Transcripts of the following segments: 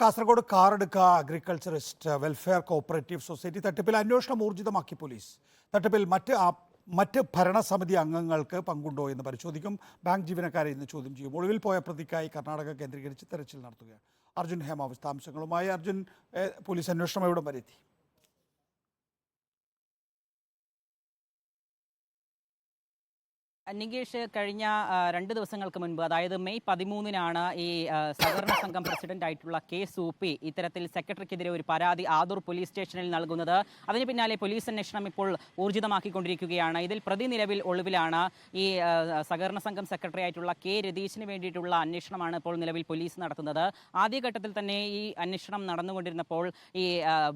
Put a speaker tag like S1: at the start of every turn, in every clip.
S1: Kasaragod Karadka agriculturist welfare cooperative society തട്ടിപ്പിൽ അന്വേഷണം ഊർജിതമാക്കി പോലീസ്. തട്ടിപ്പിൽ മറ്റ് മറ്റ് ഭരണസമിതി അംഗങ്ങൾക്ക് പങ്കുണ്ടോ എന്ന് പരിശോധിക്കും. ബാങ്ക് ജീവനക്കാരെ ഇന്ന് ചോദ്യം ചെയ്യും. ഒളിവിൽ പോയ പ്രതിക്കായി കർണാടക കേന്ദ്രീകരിച്ച് തെരച്ചിൽ നടത്തുകയാണ്. അർജുൻ ഹേമ വിശദാംശങ്ങളുമായി അർജുൻ പോലീസ് അന്വേഷണം എവിടം വരെ എത്തി?
S2: നികേഷ് കഴിഞ്ഞ രണ്ട് ദിവസങ്ങൾക്ക് മുൻപ് അതായത് മെയ് പതിമൂന്നിനാണ് ഈ സഹകരണ സംഘം പ്രസിഡന്റ് ആയിട്ടുള്ള കെ സൂപ്പി ഇത്തരത്തിൽ സെക്രട്ടറിക്കെതിരെ ഒരു പരാതി ആദൂർ പോലീസ് സ്റ്റേഷനിൽ നൽകുന്നത്. അതിന് പിന്നാലെ പോലീസ് അന്വേഷണം ഇപ്പോൾ ഊർജിതമാക്കിക്കൊണ്ടിരിക്കുകയാണ്. ഇതിൽ പ്രതി നിലവിൽ ഒളിവിലാണ് ഈ സഹകരണ സംഘം സെക്രട്ടറി ആയിട്ടുള്ള കെ രതീഷിന് വേണ്ടിയിട്ടുള്ള അന്വേഷണമാണ് ഇപ്പോൾ നിലവിൽ പോലീസ് നടത്തുന്നത്. ആദ്യഘട്ടത്തിൽ തന്നെ ഈ അന്വേഷണം നടന്നുകൊണ്ടിരുന്നപ്പോൾ ഈ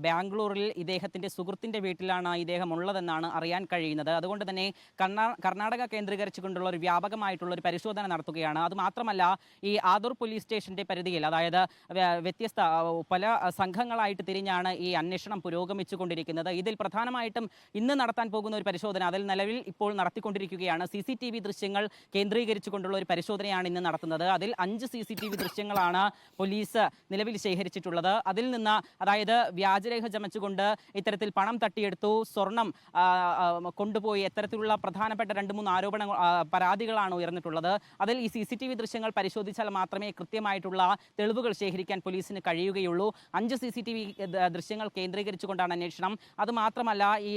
S2: ബാംഗ്ലൂരിൽ ഇദ്ദേഹത്തിന്റെ സുഹൃത്തിന്റെ വീട്ടിലാണ് ഇദ്ദേഹം ഉള്ളതെന്നാണ് അറിയാൻ കഴിയുന്നത്. അതുകൊണ്ട് തന്നെ കർണാടക കർണാടക കേന്ദ്രീകരിച്ചുകൊണ്ടുള്ള ഒരു വ്യാപകമായിട്ടുള്ള ഒരു പരിശോധന നടത്തുകയാണ്. അതുമാത്രമല്ല ഈ ആദൂർ പോലീസ് സ്റ്റേഷന്റെ പരിധിയിൽ അതായത് വ്യ- വ്യത്യസ്ത പല സംഘങ്ങളായിട്ട് തിരിഞ്ഞാണ് ഈ അന്വേഷണം പുരോഗമിച്ചുകൊണ്ടിരിക്കുന്നത്. ഇതിൽ പ്രധാനമായിട്ടും ഇന്ന് നടത്താൻ പോകുന്ന ഒരു പരിശോധന അതിൽ നിലവിൽ ഇപ്പോൾ നടത്തിക്കൊണ്ടിരിക്കുകയാണ്. സി സി ടി വി ദൃശ്യങ്ങൾ കേന്ദ്രീകരിച്ചുകൊണ്ടുള്ള ഒരു പരിശോധനയാണ് ഇന്ന് നടത്തുന്നത്. അതിൽ അഞ്ച് സി സി ടി വി ദൃശ്യങ്ങളാണ് പോലീസ് നിലവിൽ ശേഖരിച്ചിട്ടുള്ളത്. അതിൽ നിന്ന് അതായത് വ്യാജരേഖ ചമച്ചുകൊണ്ട് ഇത്തരത്തിൽ പണം തട്ടിയെടുത്തു. സ്വർണം കൊണ്ടുപോയി. ഇത്തരത്തിലുള്ള പ്രധാനപ്പെട്ട രണ്ട് മൂന്ന് ആരോപണങ്ങൾ പരാതികളാണ് ഉയർന്നിട്ടുള്ളത്. അതിൽ ഈ സി സി ടി വി ദൃശ്യങ്ങൾ പരിശോധിച്ചാൽ മാത്രമേ കൃത്യമായിട്ടുള്ള തെളിവുകൾ ശേഖരിക്കാൻ പോലീസിന് കഴിയുകയുള്ളൂ. അഞ്ച് സി സി ടി വി ദൃശ്യങ്ങൾ കേന്ദ്രീകരിച്ചുകൊണ്ടാണ് അന്വേഷണം. അതുമാത്രമല്ല ഈ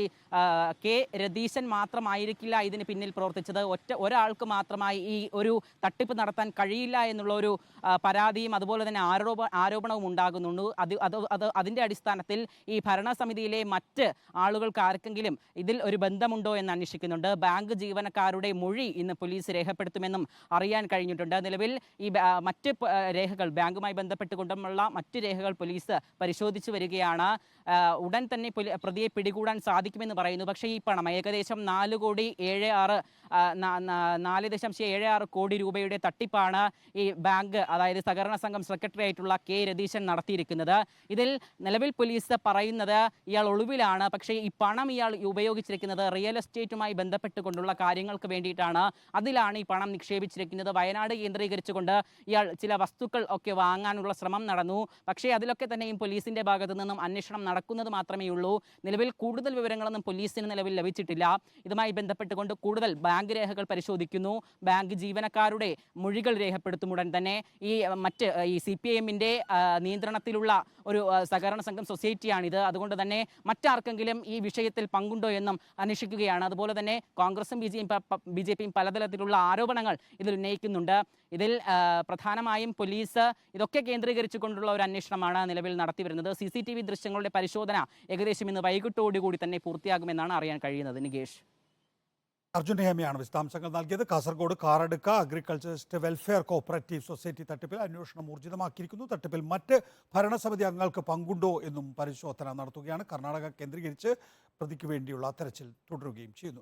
S2: കെ രതീശൻ മാത്രമായിരിക്കില്ല ഇതിന് പിന്നിൽ പ്രവർത്തിച്ചത്. ഒറ്റ ഒരാൾക്ക് മാത്രമായി ഈ ഒരു തട്ടിപ്പ് നടത്താൻ കഴിയില്ല എന്നുള്ള ഒരു പരാതിയും അതുപോലെ തന്നെ ആരോപ ആരോപണവും ഉണ്ടാകുന്നുണ്ട്. അത് അത് അത് അതിന്റെ അടിസ്ഥാനത്തിൽ ഈ ഭരണസമിതിയിലെ മറ്റ് ആളുകൾക്ക് ആർക്കെങ്കിലും ഇതിൽ ഒരു ബന്ധമുണ്ടോ എന്ന് അന്വേഷിക്കുന്നുണ്ട്. ബാങ്ക് ജീവനക്കാരുടെ മൊഴി ഇന്ന് പോലീസ് രേഖപ്പെടുത്തുമെന്നും അറിയാൻ കഴിഞ്ഞിട്ടുണ്ട്. നിലവിൽ ഈ മറ്റ് രേഖകൾ ബാങ്കുമായി ബന്ധപ്പെട്ടുകൊണ്ടുമുള്ള മറ്റ് രേഖകൾ പോലീസ് പരിശോധിച്ചു വരികയാണ്. ഉടൻ തന്നെ പ്രതിയെ പിടികൂടാൻ സാധിക്കുമെന്ന് പറയുന്നു. പക്ഷേ ഈ പണം ഏകദേശം നാല് കോടി ഏഴ് ആറ് നാല് ദശാംശം ഏഴ് ആറ് കോടി രൂപയുടെ തട്ടിപ്പാണ് ഈ ബാങ്ക് അതായത് സഹകരണ സംഘം സെക്രട്ടറി ആയിട്ടുള്ള കെ രതീശൻ നടത്തിയിരിക്കുന്നത്. ഇതിൽ നിലവിൽ പോലീസ് പറയുന്നത് ഇയാൾ ഒളിവിലാണ്. പക്ഷേ ഈ പണം ഇയാൾ ഉപയോഗിച്ചിരിക്കുന്നത് റിയൽ എസ്റ്റേറ്റുമായി ബന്ധപ്പെട്ടുകൊണ്ടുള്ള കാര്യങ്ങൾക്ക് വേണ്ടിയിട്ടാണ്. അതിലാണ് ഈ പണം നിക്ഷേപിച്ചിരിക്കുന്നത്. വയനാട് കേന്ദ്രീകരിച്ചുകൊണ്ട് ഇയാൾ ചില വസ്തുക്കൾ ഒക്കെ വാങ്ങാനുള്ള ശ്രമം നടന്നു. പക്ഷേ അതിലൊക്കെ തന്നെയും പോലീസിന്റെ ഭാഗത്തു നിന്നും അന്വേഷണം നടക്കുന്നത് മാത്രമേ ഉള്ളൂ. നിലവിൽ കൂടുതൽ വിവരങ്ങളൊന്നും പോലീസിന് നിലവിൽ ലഭിച്ചിട്ടില്ല. ഇതുമായി ബന്ധപ്പെട്ടുകൊണ്ട് കൂടുതൽ ബാങ്ക് രേഖകൾ പരിശോധിക്കുന്നു. ബാങ്ക് ജീവനക്കാരുടെ മൊഴികൾ രേഖപ്പെടുത്തും ഉടൻ തന്നെ. ഈ മറ്റ് ഈ സി പി എമ്മിന്റെ നിയന്ത്രണത്തിലുള്ള ഒരു സഹകരണ സംഘം സൊസൈറ്റിയാണിത്. അതുകൊണ്ട് തന്നെ മറ്റാർക്കെങ്കിലും ഈ വിഷയത്തിൽ പങ്കുണ്ടോ എന്നും അന്വേഷിക്കുകയാണ്. അതുപോലെ തന്നെ കോൺഗ്രസും ബി ജെ ജെ പിയും പലതരത്തിലുള്ള ആരോപണങ്ങൾ ഇതിൽ ഉന്നയിക്കുന്നുണ്ട്. ഇതിൽ പ്രധാനമായും പോലീസ് ഇതൊക്കെ കേന്ദ്രീകരിച്ചുകൊണ്ടുള്ള ഒരു അന്വേഷണമാണ് നിലവിൽ നടത്തി വരുന്നത് സി സി ടി വി ദൃശ്യങ്ങളുടെ പരിശോധന ഏകദേശം ഇന്ന് വൈകിട്ടോടുകൂടി തന്നെ പൂർത്തിയാകുമെന്നാണ് അറിയാൻ കഴിയുന്നത്. നികേഷ്.
S1: അർജുൻ രഹമിയാണ് വിശദാംശങ്ങൾ നൽകിയത്. Kasaragod Karadka agriculturist welfare cooperative society തട്ടിപ്പിൽ അന്വേഷണം ഊർജിതമാക്കിയിരിക്കുന്നു. തട്ടിപ്പിൽ മറ്റ് ഭരണസമിതി അംഗങ്ങൾക്ക് പങ്കുണ്ടോ എന്നും പരിശോധന നടത്തുകയാണ്. കർണാടക കേന്ദ്രീകരിച്ച് പ്രതിക്ക് വേണ്ടിയുള്ള തെരച്ചിൽ തുടരുകയും ചെയ്യുന്നു.